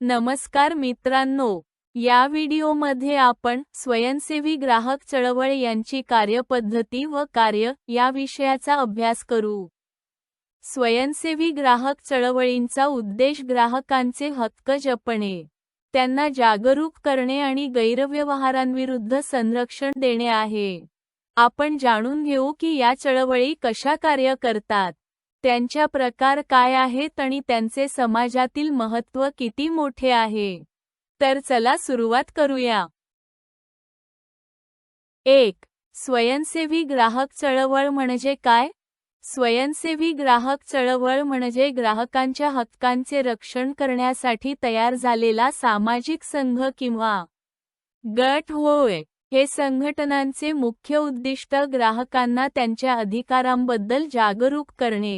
नमस्कार मित्रांनो या व्हिडिओमध्ये आपण स्वयंसेवी ग्राहक चळवळ यांची कार्यपद्धती व कार्य या विषयाचा अभ्यास करू. स्वयंसेवी ग्राहक चळवळींचा उद्देश ग्राहकांचे हक्क जपणे त्यांना जागरूक करणे आणि गैरव्यवहारांविरुद्ध संरक्षण देणे आहे. आपण जाणून घेऊ की या चळवळी कशा कार्य करतात. त्यांच्या प्रकार काय आहेत आणि त्यांचे समाजातील महत्त्व किती मोठे आहे? तर चला सुरुवात करूया. एक स्वयंसेवी ग्राहक चळवळ म्हणजे काय? स्वयंसेवी ग्राहक चळवळ म्हणजे ग्राहकांच्या हक्कांचे रक्षण करण्यासाठी तयार झालेला सामाजिक संघ किंवा गट होय. हे संघटनांचे मुख्य उद्दिष्ट ग्राहकांना त्यांच्या अधिकारांबद्दल जागरूक करणे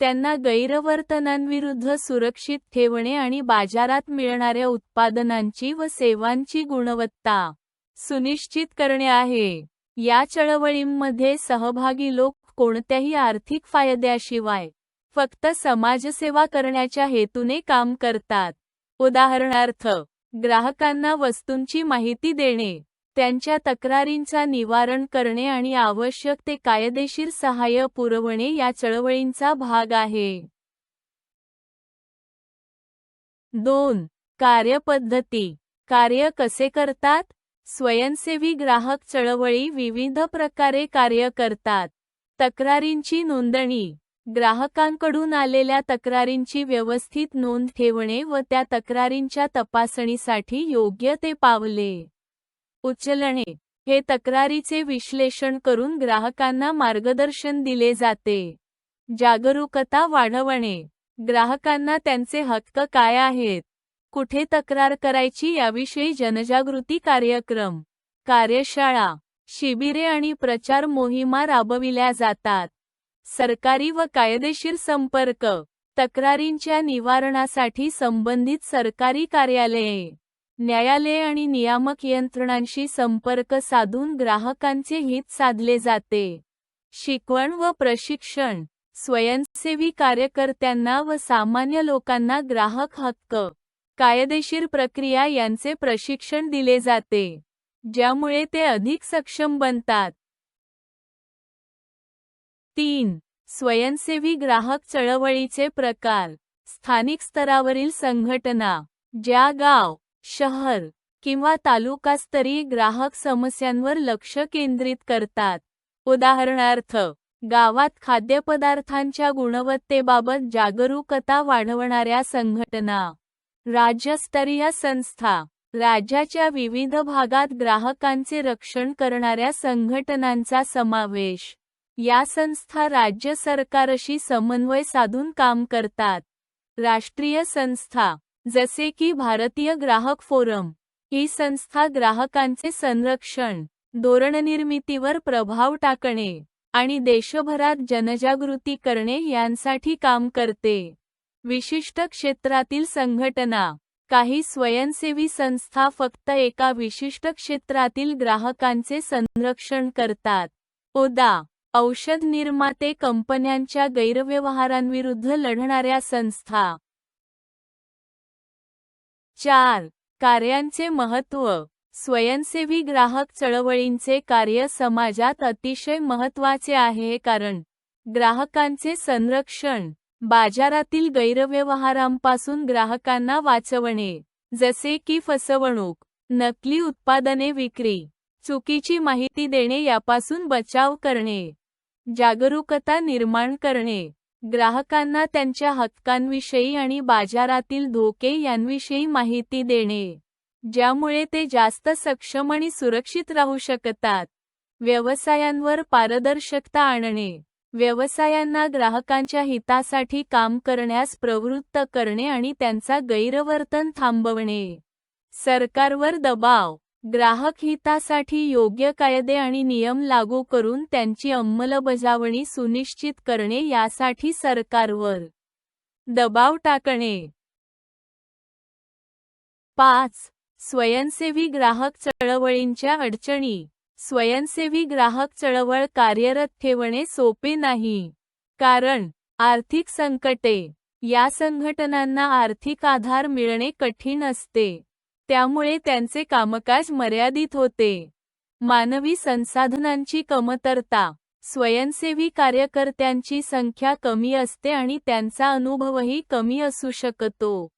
त्यांना गैरवर्तनांविरुद्ध सुरक्षित ठेवणे आणि बाजारात मिळणाऱ्या उत्पादनांची व सेवांची गुणवत्ता सुनिश्चित करणे आहे. या चळवळींमध्ये सहभागी लोक कोणत्याही आर्थिक फायद्याशिवाय फक्त समाजसेवा करण्याच्या हेतूने काम करतात. उदाहरणार्थ ग्राहकांना वस्तूंची माहिती देणे त्यांच्या तक्रारींचा निवारण करणे आणि आवश्यक ते कायदेशीर सहाय्य पुरवणे या चळवळींचा भाग आहे. दोन. कार्यपद्धती. कार्य कसे करतात? स्वयंसेवी ग्राहक चळवळी विविध प्रकारे कार्य करतात. तक्रारींची नोंदणी. ग्राहकांकडून आलेल्या तक्रारींची व्यवस्थित नोंद ठेवणे व त्या तक्रारींच्या तपासणीसाठी योग्य ते पावले. उचलणे. हे तक्रारीचे विश्लेषण करून ग्राहकांना मार्गदर्शन दिले जाते. जागरूकता वाढवणे. ग्राहकांना त्यांचे हक्क काय आहेत? कुठे तक्रार करायची याविषयी जनजागृती कार्यक्रम. कार्यशाळा. शिबिरे आणि प्रचार मोहिमा राबविल्या जातात. सरकारी व कायदेशीर संपर्क. तक्रारींच्या निवारणासाठी संबंधित सरकारी कार्यालये. न्यायालय आणि नियामक यंत्रणांशी संपर्क साधून ग्राहकांचे हित साधले जाते. शिकवण व प्रशिक्षण स्वयंसेवी कार्यकर्त्यांना व सामान्य लोकांना ग्राहक हक्क कायदेशीर प्रक्रिया यांचे प्रशिक्षण दिले जाते ज्यामुळे ते अधिक सक्षम बनतात. तीन स्वयंसेवी ग्राहक चळवळीचे प्रकार स्थानिक स्तरावरील संघटना ज्या गाव शहर किंवा तालुकास्तरीय ग्राहक समस्यांवर लक्ष केंद्रित करतात. उदाहरणार्थ गावात खाद्यपदार्थांच्या गुणवत्तेबाबत जागरूकता वाढवणाऱ्या संघटना राज्यस्तरीय संस्था राज्याच्या विविध भागात ग्राहकांचे रक्षण करणाऱ्या संघटनांचा समावेश. या संस्था राज्य सरकारशी समन्वय साधून काम करतात. राष्ट्रीय संस्था जसे की भारतीय ग्राहक फोरम ही संस्था ग्राहकांचे संरक्षण धोरणनिर्मितीवर प्रभाव टाकणे आणि देशभरात जनजागृती करणे यांसाठी काम करते. विशिष्ट क्षेत्रातील संघटना काही स्वयंसेवी संस्था फक्त एका विशिष्ट क्षेत्रातील ग्राहकांचे संरक्षण करतात. ओदा औषध निर्माते कंपन्यांच्या गैरव्यवहारांविरुद्ध लढणाऱ्या संस्था चार कार्यांचे महत्त्व. स्वयंसेवी ग्राहक चळवळींचे कार्य समाजात अतिशय महत्त्वाचे आहे कारण ग्राहकांचे संरक्षण बाजारातील गैरव्यवहारांपासून ग्राहकांना वाचवणे जसे की फसवणूक नकली उत्पादने विक्री चुकीची माहिती देणे यापासून बचाव करणे जागरूकता निर्माण करणे. ग्राहकांना त्यांच्या हक्कांविषयी आणि बाजारातील धोके यांविषयी माहिती देणे ज्यामुळे ते जास्त सक्षम आणि सुरक्षित राहू शकतात. व्यवसायांवर पारदर्शकता आणणे व्यवसायांना ग्राहकांच्या हितासाठी काम करण्यास प्रवृत्त करणे आणि त्यांचा गैरवर्तन थांबवणे. सरकारवर दबाव ग्राहक हितासाठी योग्य कायदे आणि नियम लागू करून त्यांची अंमलबजावणी सुनिश्चित करणे यासाठी सरकारवर दबाव टाकणे. पाच स्वयंसेवी ग्राहक चळवळींच्या अडचणी. स्वयंसेवी ग्राहक चळवळ कार्यरत ठेवणे सोपे नाही. कारण आर्थिक संकटे. या संघटनांना आर्थिक आधार मिळणे कठीण असते. त्यामुळे त्यांचे कामकाज मर्यादित होते. मानवी संसाधनांची कमतरता स्वयंसेवी कार्यकर्त्यांची संख्या कमी असते आणि त्यांचा अनुभवही कमी असू शकतो.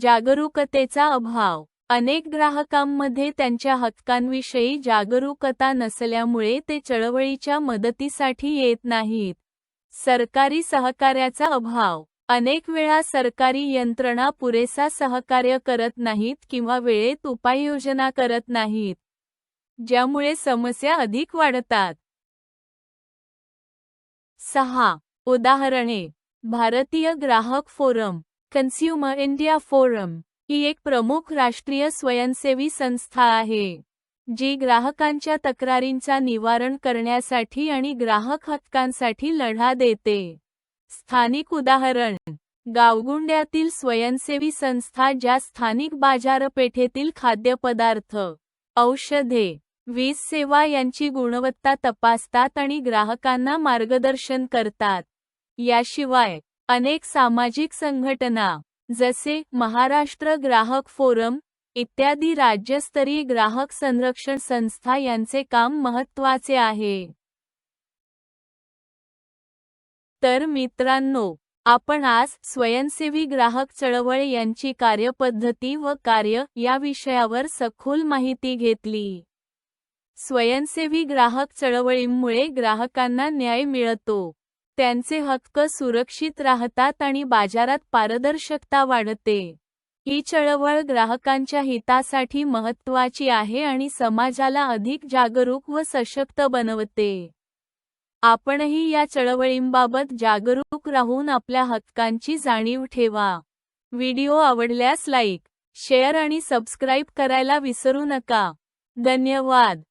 जागरूकतेचा अभाव अनेक ग्राहकांमध्ये त्यांच्या हक्कांविषयी जागरूकता नसल्यामुळे ते चळवळीच्या मदतीसाठी येत नाहीत. सरकारी सहकार्याचा अभाव अनेक वेळा सरकारी यंत्रणा पुरेसा सहकार्य करत नाहीत किंवा वेळेत उपाययोजना करत नाहीत ज्यामुळे समस्या अधिक वाढतात. सहा. उदाहरणे. भारतीय ग्राहक फोरम कन्झ्युमर इंडिया फोरम ही एक प्रमुख राष्ट्रीय स्वयंसेवी संस्था आहे जी ग्राहकांच्या तक्रारींचा निवारण करण्यासाठी आणि ग्राहक हक्कांसाठी लढा देते. स्थानिक उदाहरण. गावगुंड्यातील स्वयंसेवी संस्था ज्या स्थानिक बाजारपेठेतील खाद्यपदार्थ औषधे वीज सेवा यांची गुणवत्ता तपासतात आणि ग्राहकांना मार्गदर्शन करतात. याशिवाय अनेक सामाजिक संघटना जसे महाराष्ट्र ग्राहक फोरम इत्यादी राज्यस्तरीय ग्राहक संरक्षण संस्था यांचे काम महत्त्वाचे आहे. तर मित्रांनो आपण आज स्वयंसेवी ग्राहक चळवळ यांची कार्यपद्धती व कार्य या विषयावर सखोल माहिती घेतली. स्वयंसेवी ग्राहक चळवळींमुळे ग्राहकांना न्याय मिळतो. त्यांचे हक्क सुरक्षित राहतात आणि बाजारात पारदर्शकता वाढते. ही चळवळ ग्राहकांच्या हितासाठी महत्त्वाची आहे आणि समाजाला अधिक जागरूक व सशक्त बनवते. आपणही या चळवळींबाबत जागरूक राहून आपल्या हक्कांची जाणीव ठेवा. व्हिडिओ आवडल्यास लाईक शेअर आणि सबस्क्राईब करायला विसरू नका. धन्यवाद.